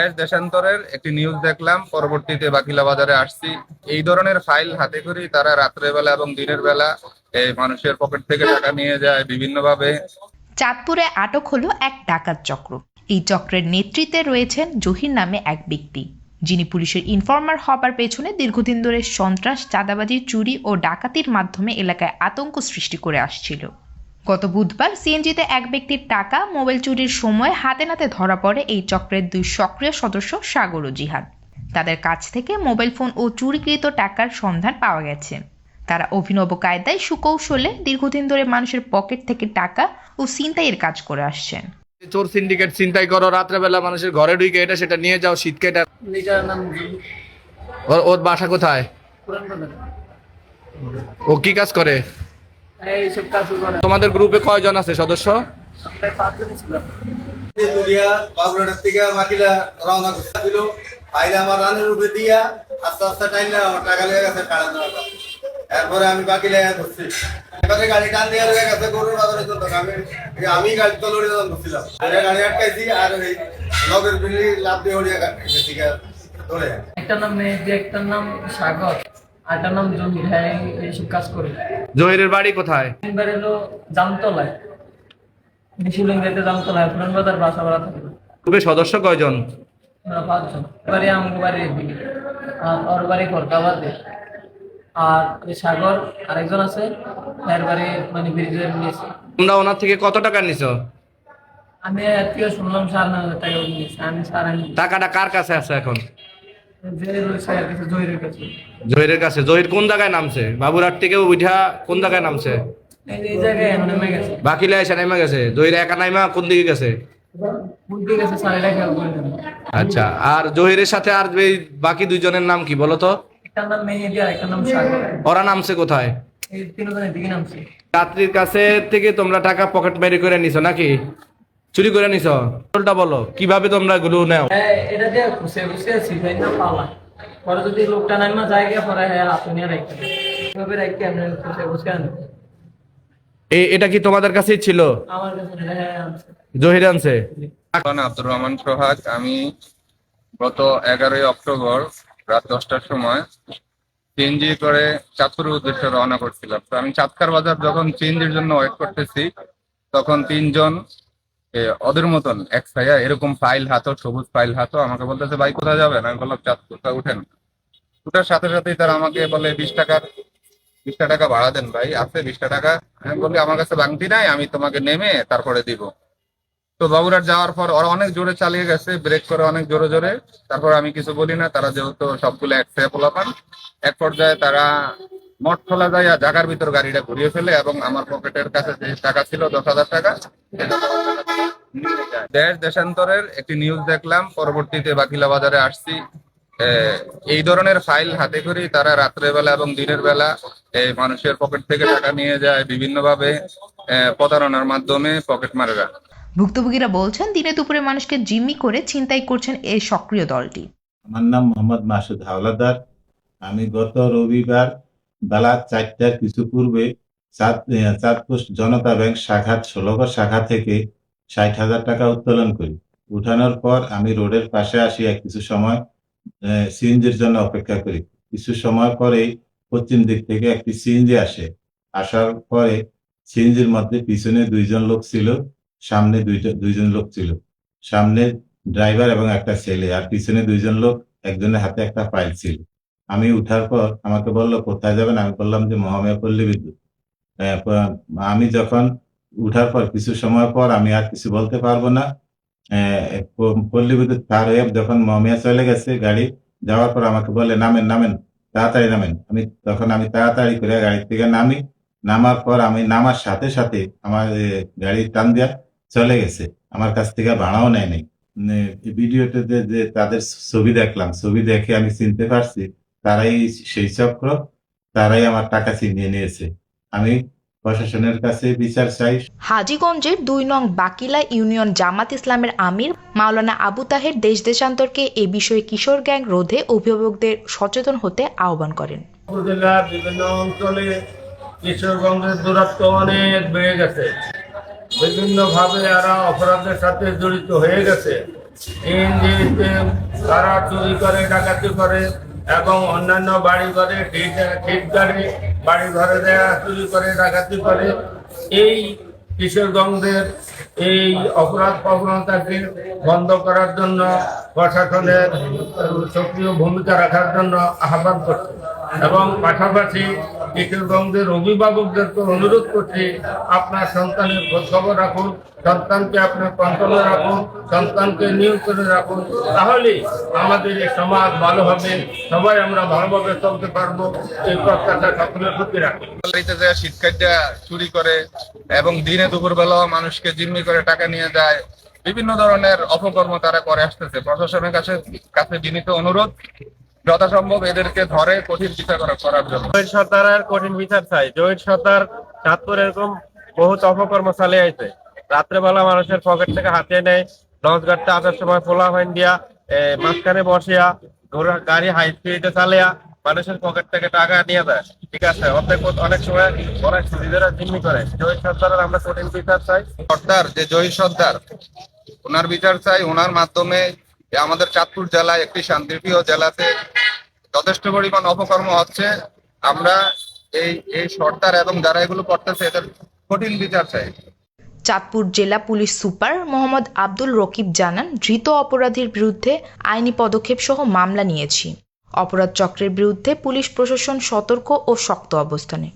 দেশ দেশান্তরের একটি নিউজ দেখলাম। পরবর্তীতে বাকিলা বাজারে আসছি। এই ধরনের ফাইল হাতে করি তারা রাত্রেবেলা এবং দিনের বেলা এই মানুষের পকেট থেকে টাকা নিয়ে যায় বিভিন্নভাবে। চাঁদপুরে আটক হলো এক ডাকাত চক্র। এই চক্রের নেতৃত্বে রয়েছেন জহির নামে এক ব্যক্তি। যিনি পুলিশের ইনফর্মার হবার পেছনে দীর্ঘদিন ধরে সন্ত্রাস, চাঁদাবাজি, চুরি ও ডাকাতির মাধ্যমে এলাকায় আতঙ্ক সৃষ্টি করে আসছিল। গত বুধবার সিএনজিতে এক ব্যক্তির টাকা মোবাইল চুরির সময় হাতে নাতে ধরা পড়ে এই চক্রের দুই সক্রিয় সদস্য সাগর ও জিহাদ। তাদের কাছ থেকে মোবাইল ফোন ও চুরিকৃত টাকার সন্ধান পাওয়া গেছে। তারা অভিনব কায়দায় সুকৌশলে দীর্ঘদিন ধরে মানুষের পকেট থেকে টাকা ও ছিনতাইয়ের কাজ করে আসছেন। চোর সিন্ডিকেট চিন্তাই করো রাত্রেবেলা মানুষের ঘরে ঢুকে এটা সেটা নিয়ে যাও শীতকে এটা ওর বাসা কোথায়? ও কি কাজ করে? তোমাদের গ্রুপে কয়জন আছে সদস্য? থেকে রওনা দিল আমার রানের উপরে দিয়া আস্তে আস্তে আমার টাকা লেগে গেছে এরপরে আমি বাকি লেগে ধরছি। এবারে গাড়ি টান দিয়ে লেগে গেছে গরুর বাজারে চলতো আমি আমি গাড়ি তো ধরছিলাম গাড়ি আটকাইছি আর লগের লাভ দিয়ে হরিয়া গেছি ধরে। একটার নাম মেহেদি একটার নাম সাগর আরটার নাম জমি হ্যাঁ এইসব কাজ করে। জহিরের বাড়ি কোথায়? জামতলায়। নিশিলঙ্গিতে জামতলায় পুরান বাজার বাসা ভাড়া থাকে গ্রুপে সদস্য কয়জন? আমরা পাঁচজন। আর ওর বাড়ি খড়কাবাদে আর ওই সাগর আরেকজন আছে এর বাড়ি মানে ব্রিজের তোমরা ওনার থেকে কত টাকা নিছো? আমি শুনলাম সাড়ে নয় হাজার টাকা নিয়েছে। আমি সাড়ে টাকাটা কার কাছে আছে এখন? জহিরের কাছে। জহির কোন জায়গায় নামছে? বাবুরহাট থেকে উঠা কোন জায়গায় নামছে? বাকিলা এসে নেমে গেছে। জহির একা নাইমা কোন দিকে গেছে? আচ্ছা আর জহিরের সাথে আর বাকি দুইজনের নাম কি বলো তো? একটার নাম মেহেদি আর একটার নাম সাগর ওরা নামছে। কোথায় রাত্রির কাছে থেকে তোমরা টাকা পকেট মেরে করে নিছো নাকি? চুরি করে নিছো? উল্টা বলো কীভাবে তোমরা গুলো নেও? এটা দিয়ে খুশে খুশে সিফাই না পালা। পরে যদি লোকটা নাইমা যায় গিয়ে পরে হ্যাঁ আপনি রাখতে এভাবে রাখতে এটা কি তোমাদের কাছেই ছিল? আমার কাছে হ্যাঁ জহির আনছে? আব্দুর রহমান সোহাগ আমি গত এগারোই অক্টোবর রাত দশটার সময় সিএনজি করে চাঁদপুরের উদ্দেশ্যে রওনা করছিলাম। তো আমি চাঁদকার বাজার যখন সিএনজির জন্য ওয়েট করতেছি তখন তিনজন ওদের মতন, এক সাইয়া এরকম ফাইল হাতো সবুজ ফাইল হাতো আমাকে বলতেছে, ভাই, কোথায় যাবেন আমি বললাম, চাঁদপুরটা উঠেন উঠার সাথে সাথেই তারা আমাকে বলে, বিশ টাকার বিশটা টাকা ভাড়া দেন ভাই, আছে বিশটা টাকা। আমি বলি, আমার কাছে বাংতি নাই, আমি তোমাকে নেমে তারপরে দিব। তো বাবুরাট যাওয়ার পর ওরা অনেক জোরে চালিয়ে গেছে, ব্রেক করে অনেক জোরে জোরে। তারপর আমি কিছু বলি না, তারা যেহেতু সবগুলো একসাথে পোলাপান, এক পর্যায়ে তারা মঠ খোলা যায় জায়গার ভিতর গাড়িটা ঘুরিয়ে ফেলে এবং আমার পকেটের কাছে যে টাকা ছিল দশ হাজার টাকা দশ দেশান্তরের একটি নিউজ দেখলাম পরবর্তীতে বাকিলা বাজারে আসছি। এই ধরনের ফাইল হাতে করি তারা রাত্রেবেলা এবং দিনের বেলা এই মানুষের পকেট থেকে টাকা নিয়ে যায় বিভিন্নভাবে প্রতারণার মাধ্যমে পকেট মারেরা। ভুক্তভোগীরা বলছেন দিনে দুপুরে মানুষকে জিম্মি করে ছিনতাই করছেন এই সক্রিয় দলটি। আমার নাম মোহাম্মদ মাসুদ হাওলাদার। আমি গত রবিবার বেলা চারটার কিছু পূর্বে চাঁদ চাঁদপুর জনতা ব্যাংক শাখা, ষোলগড় শাখা থেকে ষাট হাজার টাকা উত্তোলন করি। উঠানোর পর আমি রোডের পাশে আসিয়া কিছু সময় সিএনজির জন্য অপেক্ষা করি। কিছু সময় পরে পশ্চিম দিক থেকে একটি সিএনজি আসে। আসার পরে সিএনজির মধ্যে পিছনে দুইজন লোক ছিল, সামনে দুইটা, দুইজন লোক ছিল। সামনে ড্রাইভার এবং একটা ছেলে, আর পিছনে দুইজন লোক, একজনের হাতে একটা ফাইল ছিল। আমি উঠার পর আমাকে বলল, কোথায় যাবেন? আমি বললাম যে মহামেয়া পল্লী বিদ্যুৎ। আমি যখন উঠার পর, কিছু সময় পর আমি আর কিছু বলতে পারব না পল্লী বিদ্যুৎ পার হয়ে যখন মহামিয়া চলে গেছে গাড়ি যাওয়ার পর আমাকে বলে নামেন নামেন, তাড়াতাড়ি নামেন। আমি তখন আমি তাড়াতাড়ি করে গাড়ি থেকে নামি, নামার পর আমি নামার সাথে সাথে আমার গাড়ি টান দিয়া চলে গেছে। আমার কাছ থেকে ভাড়াও নেয় নাই। ভিডিওতে যে যে তাদের ছবি দেখলাম, ছবি দেখে আমি চিনতে পারছি তারাই সেই চক্র তারাই আমার টাকা ছিনিয়ে নিয়েছে। আমি প্রশাসনের কাছে বিচার চাই। হাজীগঞ্জের দুই নং বাকিলা ইউনিয়ন জামাত ইসলামের আমির মাওলানা আবু তাহের দেশ দেশান্তরকে এ বিষয়ে কিশোর গ্যাং রোধে অভিভাবকদের সচেতন হতে আহ্বান করেন। উপজেলার বিভিন্ন অঞ্চলে কিশোরগঞ্জের দূরত্ব অনেক বেড়ে গেছে। বিভিন্ন ভাবে এরা অপরাধের সাথে জড়িত হয়ে গেছে। তারা চুরি করে ডাকাতি করে এবং অন্যান্য বাড়ি ঘরে ঠিক ঠিক গাড়ি বাড়ি ঘরে দেয়া চুরি করে, ডাকাতি করে, এই কিশোরগঞ্জের এই অপরাধ প্রবণতাকে বন্ধ করার জন্য প্রশাসনের সক্রিয় ভূমিকা রাখার জন্য আহ্বান করছি। এবং পাশাপাশি কিশোরগঞ্জের অভিভাবকদেরকে অনুরোধ করছি, আপনার সন্তানের খোঁজ খবর রাখুন, সন্তানকে আপনার কন্ট্রোলে রাখুন, সন্তানকে নিয়ন্ত্রণে রাখুন তাহলে আমাদের এই সমাজ ভালো হবে, সবাই আমরা ভালোভাবে চলতে পারব, এই প্রত্যাশা সকলের প্রতি রাখি। বাড়িতে যায় শীত কাটিয়া চুরি করে এবং দিনে দুপুর বেলাও মানুষকে জিম্মি করে টাকা নিয়ে যায়, বিভিন্ন ধরনের অপকর্ম তারা করে আসতেছে। প্রশাসনের কাছে কাছে বিনীত অনুরোধ। যথাসম্ভব এদেরকে ধরে কঠিন বিচার করার জন্য। জহির সর্দারের কঠিন বিচার চাই। জহির সর্দার চাঁদপুর এরকম বহুত অপকর্ম চালিয়ে আইছে রাত্রেবেলা মানুষের পকেট থেকে হাতিয়ে নেয়। লঞ্চ গাড়িতে আসার সময় ফোলা হইন দিয়া মাঝখানে বসিয়া ঘোড়া- গাড়ি হাই স্পিডে চালিয়া মানুষের পকেট থেকে টাকা নিয়ে যায়। ঠিক আছে অর্ধেক অনেক সময় অনেক সুবিধারা জিম্মি করে। জহির সর্দারের আমরা কঠিন বিচার চাই। সর্দার যে জহির সর্দার ওনার বিচার চাই। ওনার মাধ্যমে আমাদের চাঁদপুর জেলায় একটি শান্তিপ্রিয় জেলাতে যথেষ্ট পরিমাণ অপকর্ম হচ্ছে। আমরা এই এই সর্দার এবং যারা এগুলো করতেছে, এদের কঠিন বিচার চাই। চাঁদপুর জেলা পুলিশ সুপার মোহাম্মদ আব্দুল রকিব জানান, ধৃত অপরাধীর বিরুদ্ধে আইনি পদক্ষেপ সহ মামলা নিয়েছি। অপরাধ চক্রের বিরুদ্ধে পুলিশ প্রশাসন সতর্ক ও শক্ত অবস্থানে।